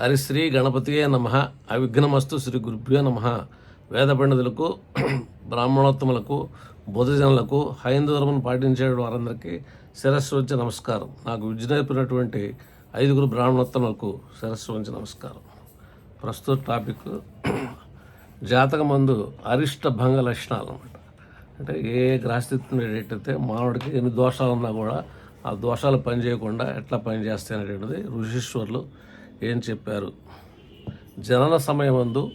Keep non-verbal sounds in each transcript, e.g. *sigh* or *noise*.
హరిశ్రీ గణపతియే నమ. అవిఘ్నమస్తు శ్రీ గురుభ్యో నమ. వేద పండితులకు బ్రాహ్మణోత్తములకు బుధజనులకు హైందవరమును పాటించే వారందరికీ శిరస్సు వచ్చి నమస్కారం. నాకు విజ్ఞాపినటువంటి ఐదుగురు బ్రాహ్మణోత్తములకు శిరస్సు వంచి నమస్కారం. ప్రస్తుత టాపిక్ జాతక మందు అరిష్ట భంగ లక్షణాలు అనమాట అంటే ఏ గ్రహస్థితి ఉండేటట్టయితే మానవుడికి ఎన్ని దోషాలు ఉన్నా కూడా ఆ దోషాలు పనిచేయకుండా ఎట్లా పనిచేస్తాయి అనేటువంటిది ఋషీశ్వర్లు ఏం చెప్పారు? జనన సమయమందు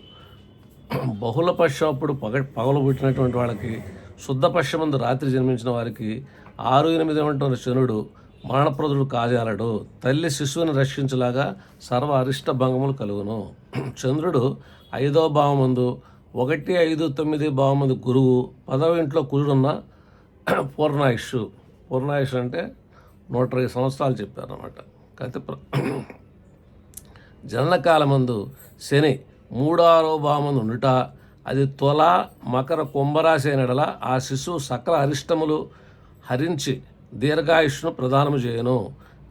బహుళ పక్షప్పుడు పగ పగలు పుట్టినటువంటి వాళ్ళకి శుద్ధపక్షమందు రాత్రి జన్మించిన వారికి ఆరు ఎనిమిది ఉంటున్న శనుడు మరణప్రదుడు కాజాలడు తల్లి శిశువుని రక్షించలాగా సర్వ అరిష్ట భంగములు కలుగును. చంద్రుడు ఐదో భావమందు ఒకటి ఐదు తొమ్మిది భావమందు గురువు పదవ ఇంట్లో కుజుడున్న పూర్ణాయుష్. పూర్ణాయుష్ అంటే నూట ఇరవై సంవత్సరాలు చెప్పారన్నమాట. కాకపోతే ప్ర- జననకాలమందు శని మూడారో భావమందు ఉండుట అది తొల మకర కుంభరాశి అయినడల ఆ శిశువు సకల అరిష్టములు హరించి దీర్ఘాయుష్ను ప్రదానము చేయను.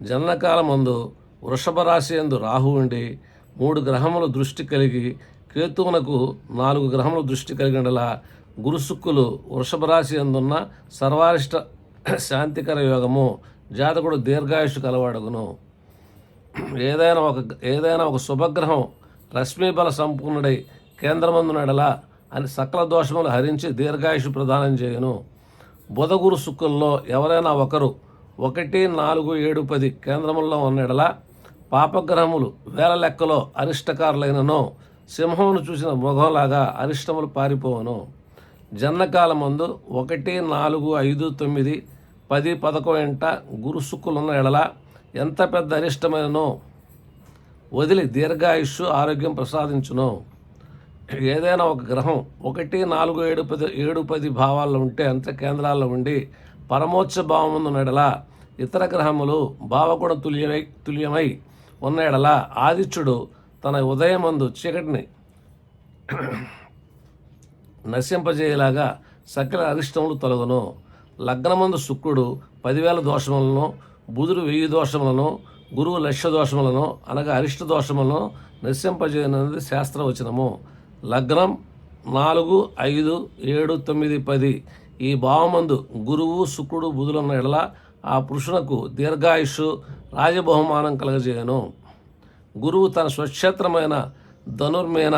జననకాలమందు వృషభ రాశి ఎందు రాహు ఉండి మూడు గ్రహముల దృష్టి కలిగి కేతువునకు నాలుగు గ్రహముల దృష్టి కలిగినడల గురుసుక్కులు వృషభ రాశి ఎందున్న సర్వారిష్ట శాంతికర యోగము జాతకుడు దీర్ఘాయుష్ కలవాడగును ఏదైనా ఒక ఏదైనా ఒక శుభగ్రహం రశ్మిబల సంపూర్ణుడై కేంద్రమందునడలా అని సకల దోషములు హరించి దీర్ఘాయుషు ప్రదానం చేయను. బుధగురు శుక్కుల్లో ఎవరైనా ఒకరు ఒకటి నాలుగు ఏడు పది కేంద్రముల్లో ఉన్నడలా పాపగ్రహములు వేల లెక్కలో అరిష్టకారులైనను సింహమును చూసిన మృగంలాగా అరిష్టములు పారిపోవను. జన్మకాలమందు ఒకటి నాలుగు ఐదు తొమ్మిది పది పదకొంట గురు సుక్కులున్న ఎడల ఎంత పెద్ద అరిష్టమైననో. వదిలి దీర్ఘాయుష్షు ఆరోగ్యం ప్రసాదించును. ఏదైనా ఒక గ్రహం ఒకటి నాలుగు ఏడు పది ఏడు పది భావాల్లో ఉంటే అంత కేంద్రాల్లో ఉండి పరమోచ్చ భావముందు ఎడల ఇతర గ్రహములు భావగుణ తుల్యమై తుల్యమై ఉన్న ఎడల ఆదిత్యుడు తన ఉదయమందు చీకటిని నశింపజేయలాగా సకల అరిష్టములు తొలగును. లగ్నమందు శుక్రుడు పదివేల దోషములను బుధుడు వెయ్యి దోషములను గురువు లక్ష్య దోషములను అనగా అరిష్ట దోషములను నశింపజేయనది శాస్త్రవచనము. లగ్నం నాలుగు ఐదు ఏడు తొమ్మిది పది. ఈ భావమందు గురువు శుక్రుడు బుధులున్న ఎడల ఆ పురుషునకు దీర్ఘాయుషు రాజబహుమానం కలగజేయను. గురువు తన స్వక్షేత్రమైన ధనుర్మైన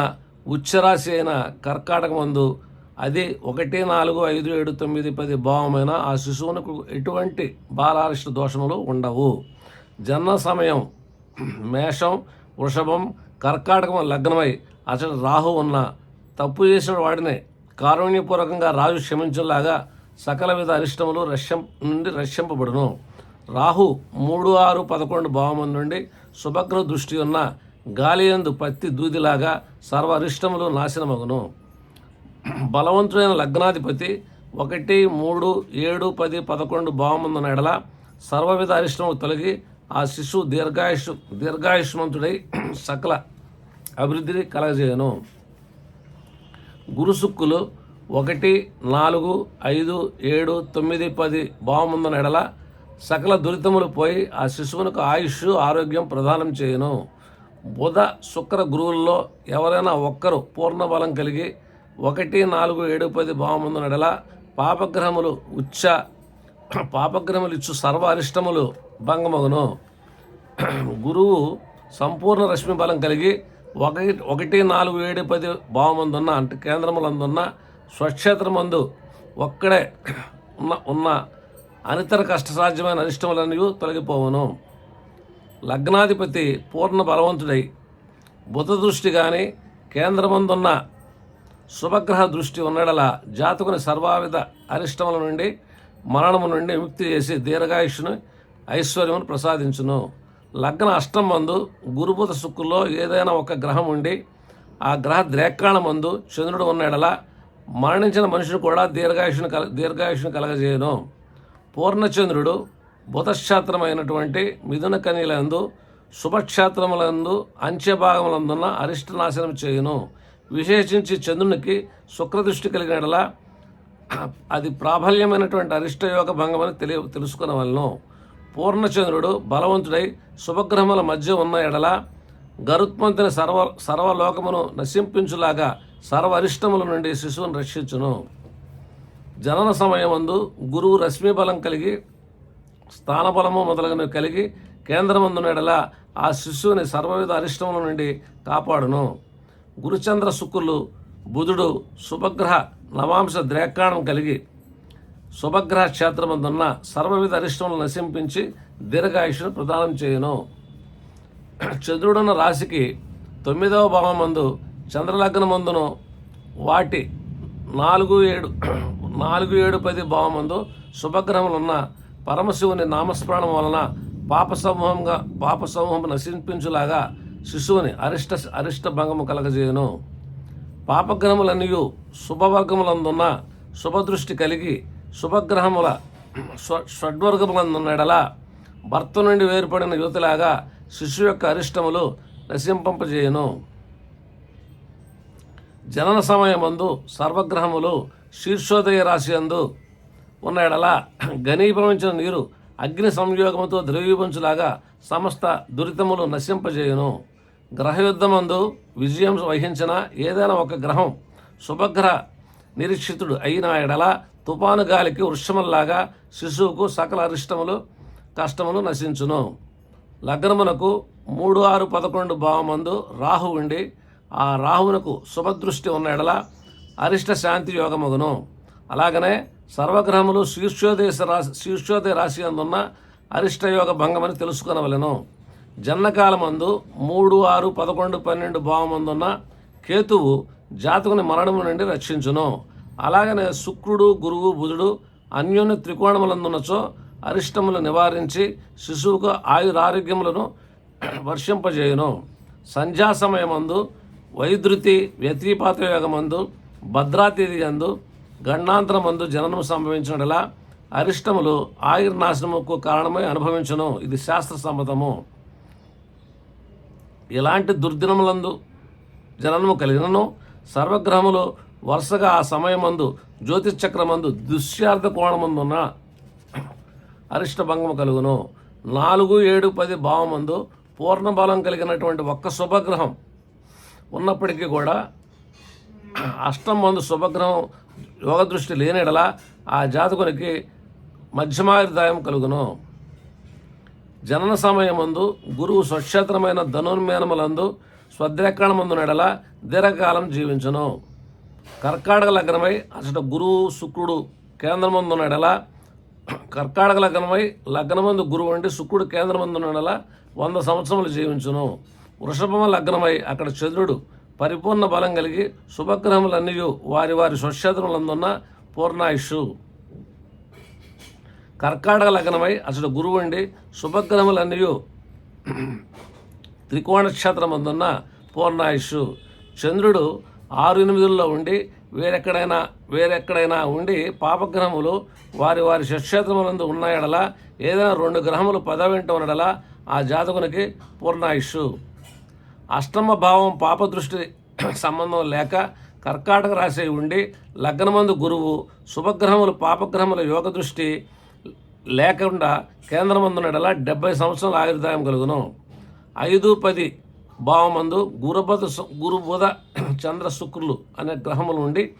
ఉచ్చరాశి అయిన కర్కాటకమందు అది ఒకటి నాలుగు ఐదు ఏడు తొమ్మిది పది భావమైన ఆ శిశువునకు ఎటువంటి బాలారిష్ట దోషములు ఉండవు. జన్మ సమయం మేషం వృషభం కర్కాటకం లగ్నమై అతడు రాహు ఉన్న తప్పు చేసిన వాడిని కారుణ్యపూర్వకంగా రాజు క్షమించేలాగా సకల విధ అరిష్టములు రష్యం నుండి రక్షింపబడును. రాహు మూడు ఆరు పదకొండు భావముల నుండి శుభగ్రహ దృష్టి ఉన్న గాలియందు పత్తి దూదిలాగా సర్వ అరిష్టములు నాశనమగును. బలవంతుడైన లగ్నాధిపతి ఒకటి మూడు ఏడు పది పదకొండు బాగుందన్న ఎడల సర్వవిధ అరిష్టము తొలగి ఆ శిశువు దీర్ఘాయుష్ దీర్ఘాయుష్మంతుడై సకల అభివృద్ధిని కలగజేయను. గురుసుక్కులు ఒకటి నాలుగు ఐదు ఏడు తొమ్మిది పది బాగుందన్న ఎడల సకల దురితములు పోయి ఆ శిశువునకు ఆయుష్ ఆరోగ్యం ప్రదానం చేయను. బుధ శుక్ర గురువుల్లో ఎవరైనా ఒక్కరు పూర్ణ బలం కలిగి ఒకటి నాలుగు ఏడు పది భావముందు ఎడల పాపగ్రహములు ఉచ్చ పాపగ్రహములు ఇచ్చు సర్వ అరిష్టములు భంగమగును. గురువు సంపూర్ణ రశ్మి బలం కలిగి ఒకటి ఒకటి నాలుగు ఏడు పది భావమందున్న అంటే కేంద్రములందున్న స్వక్షేత్రమందు ఒక్కడే ఉన్న ఉన్న అనితర కష్టసాధ్యమైన అరిష్టములన్నీ తొలగిపోవును. లగ్నాధిపతి పూర్ణ బలవంతుడై బుధ దృష్టి కానీ కేంద్రమందున్న శుభగ్రహ దృష్టి ఉన్నడల జాతకుని సర్వావిధ అరిష్టముల నుండి మరణము నుండి విముక్తి చేసి దీర్ఘాయుష్ను ఐశ్వర్యమును ప్రసాదించును. లగ్న అష్టం మందు గురుబుధ శుక్రులో ఏదైనా ఒక గ్రహం ఉండి ఆ గ్రహ ద్రేకాణమందు చంద్రుడు ఉన్నడల మరణించిన మనుషుని కూడా దీర్ఘాయుషుని కల దీర్ఘాయుషుని కలగజేయను. పూర్ణచంద్రుడు బుధక్షేత్రమైనటువంటి మిథున కన్యలందు శుభక్షేత్రములందు అంత్యభాగములందున్న అరిష్టనాశనం చేయును. విశేషించి చంద్రునికి శుక్రదృష్టి కలిగిన అది ప్రాబల్యమైనటువంటి అరిష్టయోగ భంగమని తెలియ తెలుసుకున్న వలన పూర్ణచంద్రుడు బలవంతుడై శుభగ్రహముల మధ్య ఉన్న ఎడల గరుత్మంతుని సర్వ సర్వలోకమును నశింపించులాగా సర్వరిష్టముల నుండి శిశువును రక్షించును. జనన సమయమందు గురువు రశ్మి బలం కలిగి స్థానబలము మొదలగునవి కలిగి కేంద్రమందున ఎడల ఆ శిశువుని సర్వవిధ అరిష్టముల నుండి కాపాడును. గురుచంద్ర శుక్రులు బుధుడు శుభగ్రహ నవాంశ ద్రేకాణం కలిగి శుభగ్రహ క్షేత్రమందున్న సర్వవిధ అరిష్టములు నశింపించి దీర్ఘాయుషును ప్రదానం చేయను. చంద్రుడున్న రాశికి తొమ్మిదవ భావమందు చంద్రలగ్నమందును వాటి నాలుగు ఏడు నాలుగు ఏడు పది భావమందు శుభగ్రహములున్న పరమశివుని నామస్మరణం వలన పాప సమూహంగా పాప సమూహం నశింపించులాగా శిశువుని అరిష్ట అరిష్ట భంగము కలగజేయును. పాపగ్రహములన్నీ శుభవర్గములందున్న శుభదృష్టి కలిగి శుభగ్రహముల స్వ షడ్వర్గములందున్నడల భర్త నుండి వేరుపడిన యువతిలాగా శిశువు యొక్క అరిష్టములు నశింపంపజేయును. జనన సమయమందు సర్వగ్రహములు శీర్షోదయ రాశి అందు ఉన్న ఎడల ఘనీభవించిన నీరు అగ్ని సంయోగముతో ద్రవీభవించులాగా సమస్త దురితములు నశింపజేయును. గ్రహయుద్ధమందు విజయం వహించిన ఏదైనా ఒక గ్రహం శుభగ్రహ నిరీక్షితుడు అయిన ఎడల తుపాను గాలికి వృక్షములాగా శిశువుకు సకల అరిష్టములు కష్టములు నశించును. లగ్నమునకు మూడు ఆరు పదకొండు భావమందు రాహు ఉండి ఆ రాహువునకు శుభదృష్టి ఉన్న ఎడల అరిష్ట శాంతి యోగమగును. అలాగనే సర్వగ్రహములు శీర్షోదయ రాశి శీర్షోదయ రాశి అందున్న అరిష్ట యోగ భంగమని తెలుసుకొనవలెను. జన్మకాలమందు మూడు ఆరు పదకొండు పన్నెండు భావమందున్న కేతువు జాతకుని మరణము నుండి రక్షించును. అలాగనే శుక్రుడు గురువు బుధుడు అన్యోన్య త్రికోణములందున్నచో అరిష్టములు నివారించి శిశువుకు ఆయురారోగ్యములను *clears throat* వర్షింపజేయును. సంధ్యా సమయమందు వైద్యుతి వ్యతిపాత యోగమందు భద్రాతిథి యందు గండాంతరమందు జననం సంభవించినలా అరిష్టములు ఆయుర్నాశనముకు కారణమై అనుభవించును. ఇది శాస్త్ర సమ్మతము. ఇలాంటి దుర్దినములందు జననము కలిగినను. సర్వగ్రహములు వరుసగా ఆ సమయమందు జ్యోతిశ్చక్రమందు దుశ్యార్థ కోణమందున్న అరిష్టభంగము కలుగును. నాలుగు ఏడు పది భావమందు పూర్ణ బలం కలిగినటువంటి ఒక్క శుభగ్రహం ఉన్నప్పటికీ కూడా అష్టం మందు శుభగ్రహం యోగ దృష్టి లేనిడల ఆ జాతకునికి మధ్యమాయుర్దాయం కలుగును. జనన సమయమందు గురువు స్వక్షేత్రమైన ధనుర్మేనములందు స్వద్రేకాణమందు నెడల దీర్ఘకాలం జీవించును. కర్కాటక లగ్నమై అసట గురువు శుక్రుడు కేంద్రమందు నెడల కర్కాటక లగ్నమై లగ్నమందు గురువు అంటే శుక్రుడు కేంద్రమందు నెడల వంద సంవత్సరములు జీవించును. వృషభమ లగ్నమై అక్కడ చంద్రుడు పరిపూర్ణ బలం కలిగి శుభగ్రహములన్నీ వారి వారి స్వక్షేత్రములందున్న పూర్ణాయుషు. కర్కాటక లగ్నమై అసలు గురువు అండి. శుభగ్రహములన్నీ త్రికోణక్షేత్రమందున్న పూర్ణాయుషు. చంద్రుడు ఆరు ఎనిమిదిల్లో ఉండి వేరెక్కడైనా వేరెక్కడైనా ఉండి పాపగ్రహములు వారి వారి షక్షేత్రములందు ఉన్న ఏదైనా రెండు గ్రహములు పదవింట ఉన్నడల ఆ జాతకునికి పూర్ణాయుషు. అష్టమ భావం పాపదృష్టి సంబంధం లేక కర్కాటక రాశి ఉండి లగ్నమందు గురువు శుభగ్రహములు పాపగ్రహముల యోగ దృష్టి లేకుండా కేంద్రమందునడల డెబ్బై సంవత్సరాల ఆయుర్దాయం కలుగును. ఐదు పది భావమందు గురుబుధ *clears throat* చంద్ర శుక్రులు అనే గ్రహములు ఉండి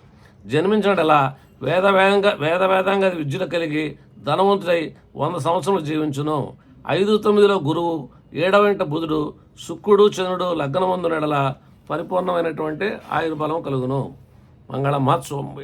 జన్మించడలా వేద వేదంగా వేద వేదాంగ విద్యులు కలిగి ధనవంతుడై వంద సంవత్సరాలు జీవించును. ఐదు తొమ్మిదిలో గురువు ఏడవ ఇంట బుధుడు శుక్రుడు చంద్రుడు లగ్నమందు నెడల పరిపూర్ణమైనటువంటి ఆయుర్బలం కలుగును. మంగళ మహోత్సవం